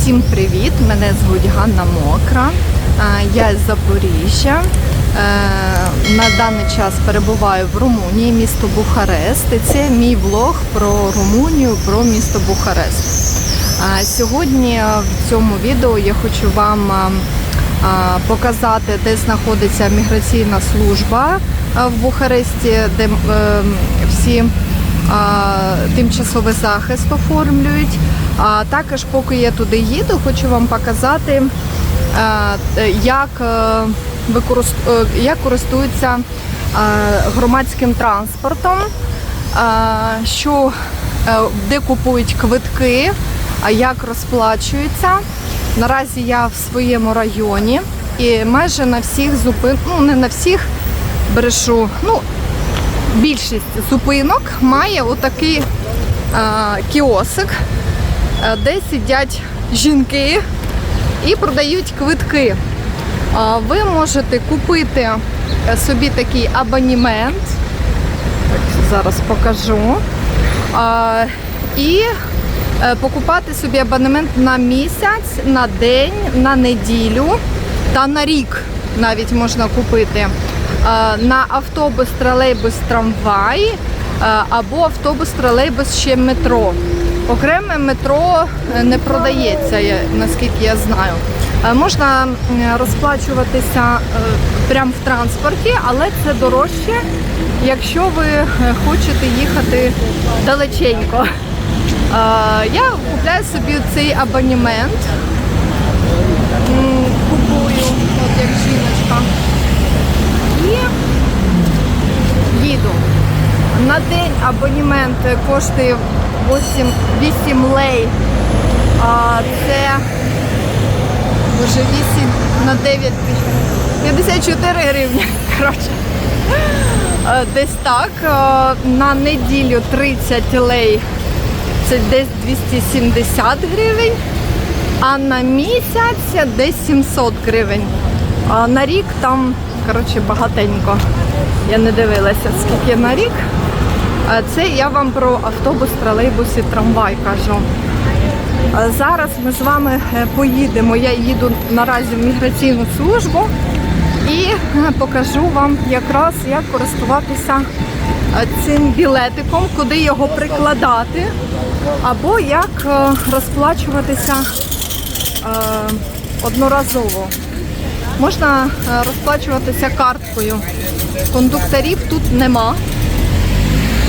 Всім привіт! Мене звуть Ганна Мокра. Я з Запоріжжя. Е, На даний час перебуваю в Румунії, місто Бухарест. І це мій влог про Румунію, про місто Бухарест. Сьогодні в цьому відео я хочу вам показати, де знаходиться міграційна служба в Бухаресті, де е, всі тимчасовий захист оформлюють. А також, поки я туди їду, хочу вам показати, е, як, е, використ- е, як користуються громадським транспортом, що, де купують квитки, як розплачуються. Наразі я в своєму районі і майже на всіх зупин, ну не на всіх брешу, ну більшість зупинок має отакий е, кіосик, де сидять жінки і продають квитки. Ви можете купити е, собі такий абонемент. Так, зараз покажу. І е, покупати собі абонемент на місяць, на день, на неділю та на рік навіть можна купити. Е, На автобус, тролейбус, трамвай е, або автобус, тролейбус ще метро. Окреме метро е, не продається, наскільки я знаю. Е, Можна розплачуватися е, прямо в транспорті, але це дорожче, якщо ви хочете їхати далеченько. Я купляю собі цей абонемент. Купую, от як жіночка. І їду. На день абонемент коштує 8, 8 лей. А це вже 8 на 9 54 гривні. Коротше. Десь так. На неділю 30 лей. Це десь 270 гривень. А на місяць десь 700 гривень. А на рік там, коротше, багатенько. Я не дивилася, скільки на рік. Це я вам про автобус, тролейбус і трамвай кажу. Зараз ми з вами е, поїдемо. Я їду наразі в міграційну службу і е, покажу вам якраз, як користуватися е, цим білетиком, куди його прикладати, або як розплачуватися одноразово. Можна розплачуватися карткою. Кондукторів тут нема.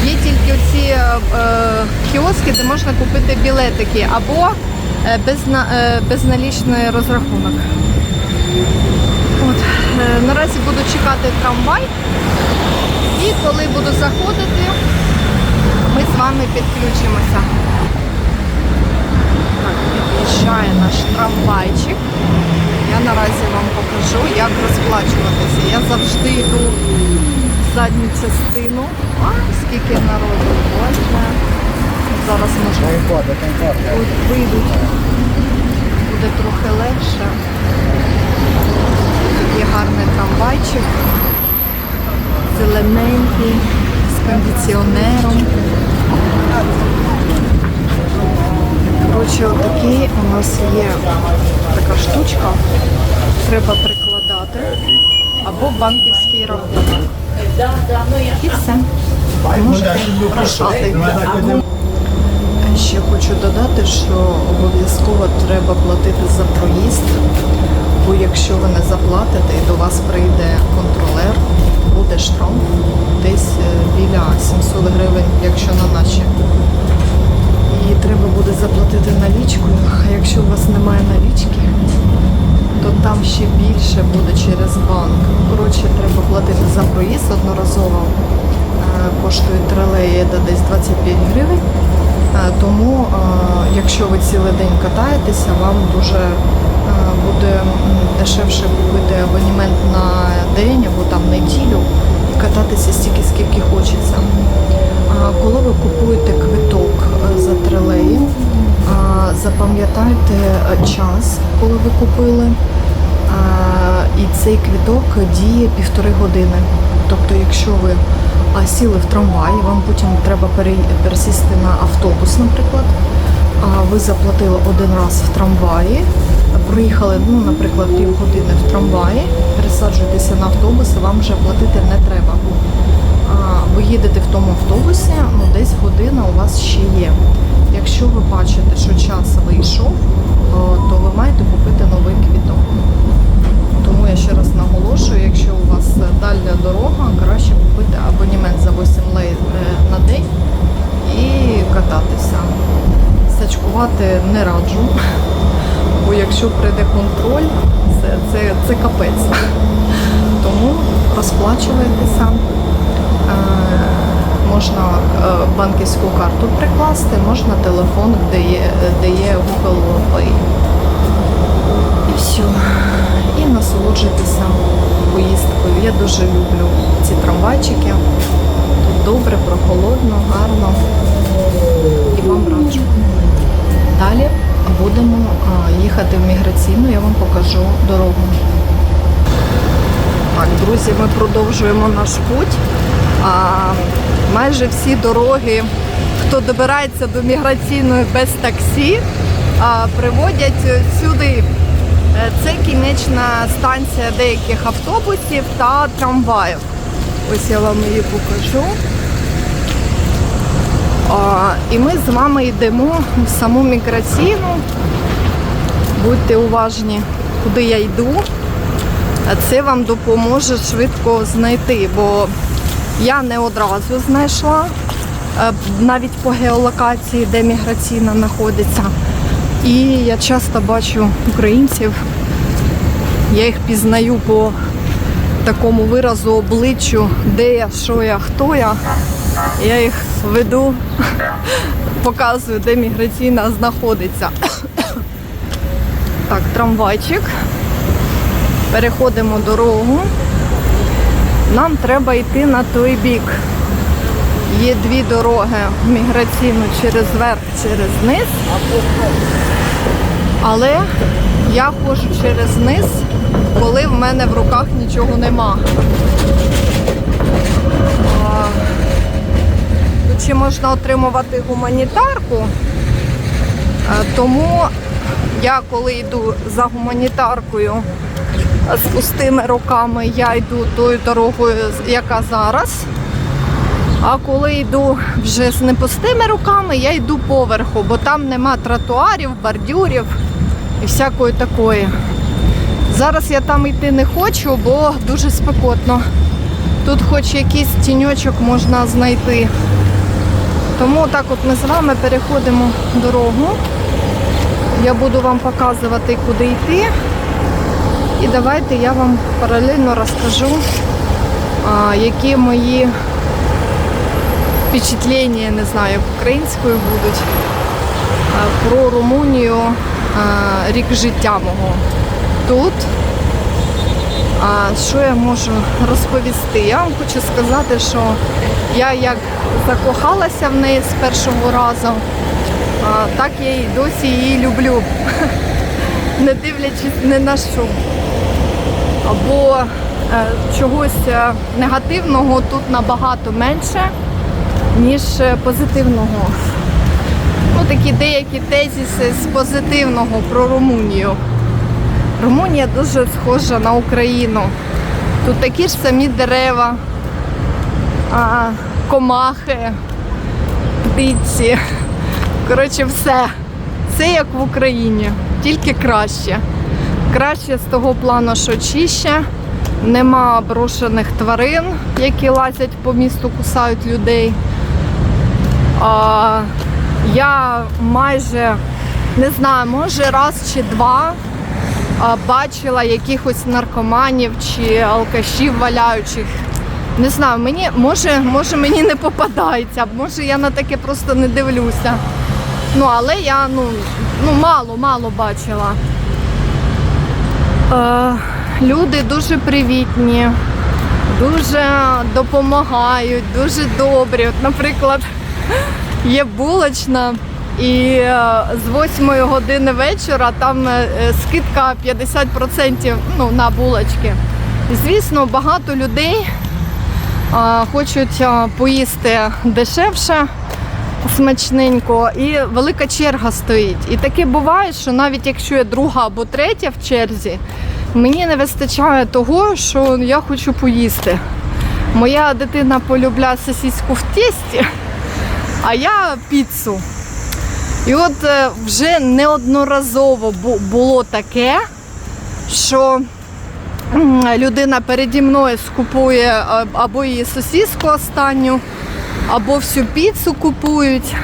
Є тільки ці е, е, кіоски, де можна купити білетики або е, безна, е, безналічний розрахунок. От, е, наразі буду чекати трамвай. І коли буду заходити, ми з вами підключимося. Так, під'їжджає наш трамвайчик. Я наразі вам покажу, як розплачуватися. Я завжди йду задню частину. А, скільки народу, боже. Зараз може тут вийдуть. Буде трохи легше. Тут є гарний трамвайчик. Зелененький, з кондиціонером. Коротше, отакий у нас є така штучка. Треба прикладати або банківський рахунок. І все. Можете рушати. Ще хочу додати, що обов'язково треба платити за проїзд, бо якщо ви не заплатите і до вас прийде контролер, буде штраф десь е, біля 700 гривень, якщо на наші. І треба буде заплатити налічкою. А якщо у вас немає налічки, то там ще більше буде через банк. Коротше, треба платити за проїзд одноразово. Е, Коштує тролеї десь 25 гривень. Е, Тому, е, якщо ви цілий день катаєтеся, вам дуже буде дешевше купити абонемент на день або там неділю і кататися стільки, скільки хочеться. А Коли ви купуєте квиток за тролеї, запам'ятайте е, час, коли ви купили. І цей квиток діє півтори години. Тобто, якщо ви сіли в трамвай, вам потім треба пересісти на автобус, наприклад, ви заплатили один раз в трамваї, проїхали, ну, наприклад, півгодини в трамваї, пересаджуєтеся на автобус, вам вже платити не треба. Ви їдете в тому автобусі, ну десь година у вас ще є. Якщо ви бачите, що час вийшов, то ви маєте купити новий квіток. Тому я ще раз наголошую, якщо у вас е, дальня дорога, краще купити абонемент за 8 лей е, на день і кататися. Сачкувати не раджу, бо якщо прийде контроль, це, це, це капець. Тому розплачуєтеся. Е, Можна е, банківську карту прикласти, можна телефон, де є, де є Google Pay. І все. І насолоджуйтеся поїздкою. Я дуже люблю ці трамвайчики. Тут добре, прохолодно, гарно. І вам раджу. Далі будемо їхати в міграційну, я вам покажу дорогу. Так, друзі, ми продовжуємо наш путь. Майже всі дороги, хто добирається до міграційної без таксі, приводять сюди. Е, Це кінечна станція деяких автобусів та трамваїв. Ось я вам її покажу. І ми з вами йдемо в саму міграційну. Будьте уважні, куди я йду. Це вам допоможе швидко знайти, бо я не одразу знайшла, е, навіть по геолокації, де міграційна знаходиться. І я часто бачу українців, я їх пізнаю по такому виразу обличчю, де я, що я, хто я. Я їх веду, показую, де міграційна знаходиться. Так, трамвайчик. Переходимо дорогу. Нам треба йти на той бік. Є дві дороги міграційну через верх, через низ. Але я ходжу через низ, коли в мене в руках нічого нема. Ще можна отримувати гуманітарку, тому я коли йду за гуманітаркою з пустими руками, я йду тою дорогою, яка зараз. А коли йду вже з непустими руками, я йду поверху, бо там нема тротуарів, бордюрів і всякої такої. Зараз я там йти не хочу, бо дуже спекотно. Тут хоч якийсь тіньочок можна знайти. Тому так от ми з вами переходимо дорогу. Я буду вам показувати, куди йти. І давайте я вам паралельно розкажу, які мої впечатлення, не знаю, як українською будуть, про Румунію, рік життя мого тут. Що я можу розповісти? Я вам хочу сказати, що я як закохалася в неї з першого разу, так я і досі її люблю, не дивлячись ні на що. Або е, чогось е, негативного тут набагато менше, ніж е, позитивного. Ну, такі деякі тезіси з позитивного про Румунію. Румунія дуже схожа на Україну. Тут такі ж самі дерева, комахи, птиці. Коротше, все. Все як в Україні, тільки краще. Краще з того плану, що чище, нема брошених тварин, які лазять по місту, кусають людей. А, я майже не знаю, може раз чи два бачила якихось наркоманів чи алкашів валяючих. Не знаю, мені може, може мені не попадається, може я на таке просто не дивлюся. Ну, але я ну, ну мало, мало бачила. Е, люди дуже привітні, дуже допомагають, дуже добрі. От, наприклад, є булочна, і е, з 8 години вечора там е, скидка 50% ну, на булочки. І, звісно, багато людей хочуть поїсти дешевше, смачненько, і велика черга стоїть. І таке буває, що навіть якщо я друга або третя в черзі, мені не вистачає того, що я хочу поїсти. Моя дитина полюбляє сосиску в тісті, а я піцу. І от е, вже неодноразово було таке, що людина переді мною скупує або її сосиску останню, або всю піцу купують.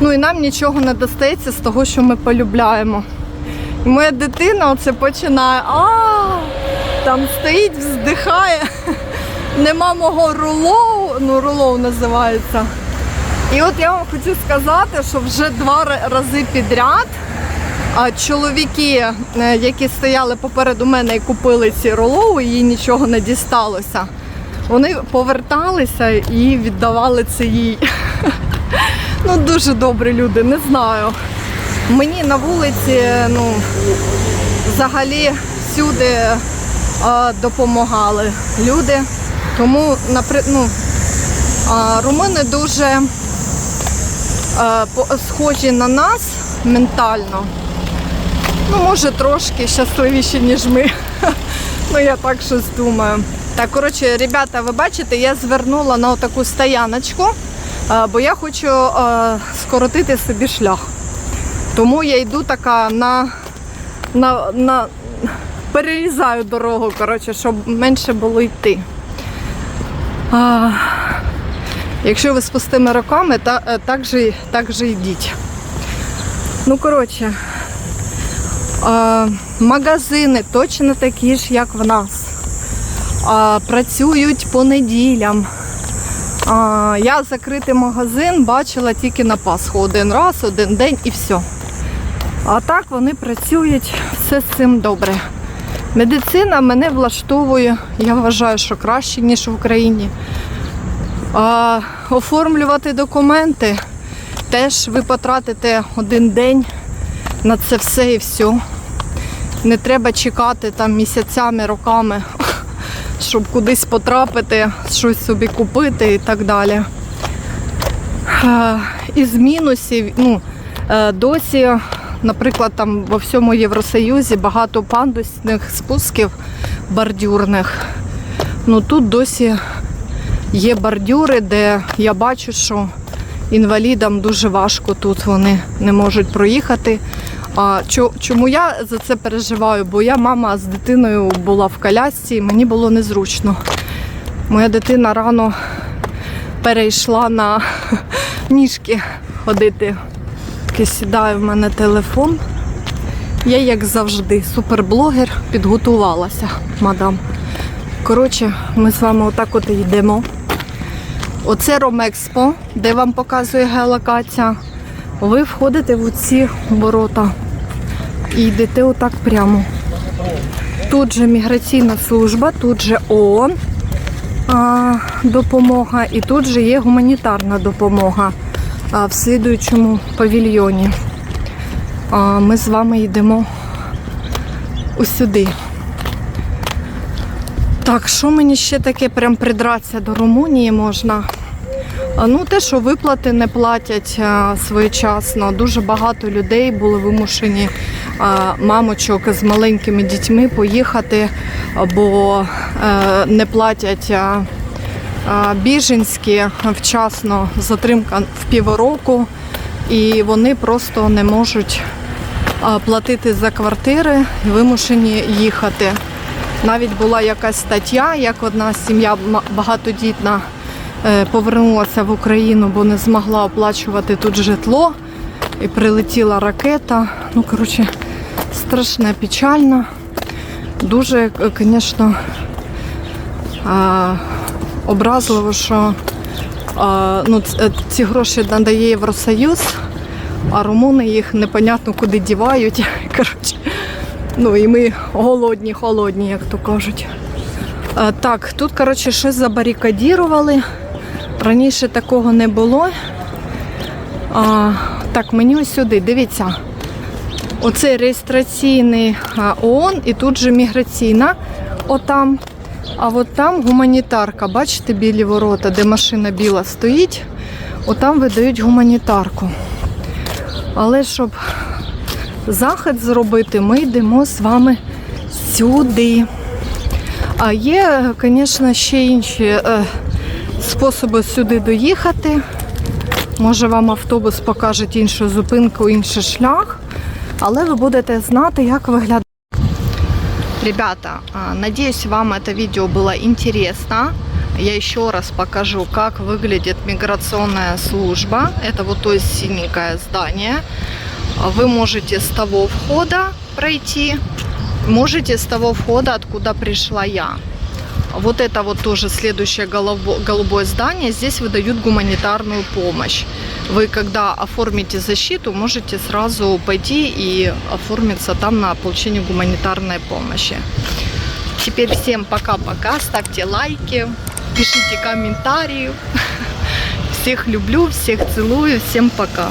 Ну і нам нічого не достається з того, що ми полюбляємо. І моя дитина оце починає, а там стоїть, вздихає. Нема мого рулоу, ну рулоу називається. І от я вам хочу сказати, що вже два рази підряд чоловіки, е, які стояли попереду мене і купили ці ролови, їй нічого не дісталося. Вони поверталися і віддавали це їй. Ну, дуже добрі люди, не знаю. Мені на вулиці, ну, взагалі всюди а, допомагали люди. Тому, напри... ну, а, румуни дуже по- схожі на нас ментально. Ну, може, трошки щасливіші, ніж ми. Ну, я так щось думаю. Так, коротше, ребята, ви бачите, я звернула на таку стояночку, е, бо я хочу е, скоротити собі шлях. Тому я йду така на, на, на перерізаю дорогу, коротше, щоб менше було йти. А, якщо ви з пустими руками, та, е, так, же, так же йдіть. Ну, коротше, а, магазини точно такі ж, як в нас. А, працюють по неділям. А, я закритий магазин бачила тільки на Пасху один раз, один день і все. А так вони працюють, все з цим добре. Медицина мене влаштовує, я вважаю, що краще, ніж в Україні. А, оформлювати документи теж ви потратите один день на це все і все. Не треба чекати там місяцями, роками, щоб кудись потрапити, щось собі купити і так далі. Е, Із мінусів, ну, е, досі, наприклад, там во всьому Євросоюзі багато пандусних спусків бордюрних. Ну тут досі є бордюри, де я бачу, що інвалідам дуже важко тут вони не можуть проїхати. А чому я за це переживаю? Бо я мама з дитиною була в колясці, і мені було незручно. Моя дитина рано перейшла на ніжки ходити. Таки сідає в мене телефон. Я, як завжди, суперблогер, підготувалася, мадам. Коротше, ми з вами отак от і йдемо. Оце Ромекспо, де вам показує геолокація. Ви входите в ці ворота і йдете отак прямо. Тут же міграційна служба, тут же ООН а, допомога і тут же є гуманітарна допомога а, в слідуючому павільйоні. А, ми з вами йдемо усюди. Так, що мені ще таке прям придратися до Румунії можна? Ну, те, що виплати не платять своєчасно. Дуже багато людей були вимушені мамочок з маленькими дітьми поїхати, бо е, не платять біженські вчасно, затримка в півроку, і вони просто не можуть платити за квартири і вимушені їхати. Навіть була якась стаття, як одна сім'я багатодітна е, повернулася в Україну, бо не змогла оплачувати тут житло. І прилетіла ракета. Ну, коротше, страшне, печально. Дуже, звісно, образливо, що ну, е, ці гроші надає Євросоюз, а румуни їх непонятно куди дівають. Коротше, ну і ми голодні, холодні, як то кажуть. Так, тут, коротше, щось забарикадірували. Раніше такого не було. А, так, мені ось сюди, дивіться. Оце реєстраційний ООН і тут же міграційна. Отам. А от там гуманітарка. Бачите білі ворота, де машина біла стоїть. Отам видають гуманітарку. Але щоб захід зробити, ми йдемо з вами сюди. А є, звісно, ще інші е, способи сюди доїхати. Може вам автобус покаже іншу зупинку, інший шлях, але ви будете знати, як виглядає. Ребята, а, надеюсь, вам это видео было интересно. Я еще раз покажу, как выглядит миграционная служба. Это вот то есть синенькое здание. Вы можете с того входа пройти, можете с того входа, откуда пришла я. Вот это вот тоже следующее голубо- голубое здание. Здесь выдают гуманитарную помощь. Вы, когда оформите защиту, можете сразу пойти и оформиться там на получение гуманитарной помощи. Теперь всем пока-пока, ставьте лайки, пишите комментарии. Всех люблю, всех целую, всем пока.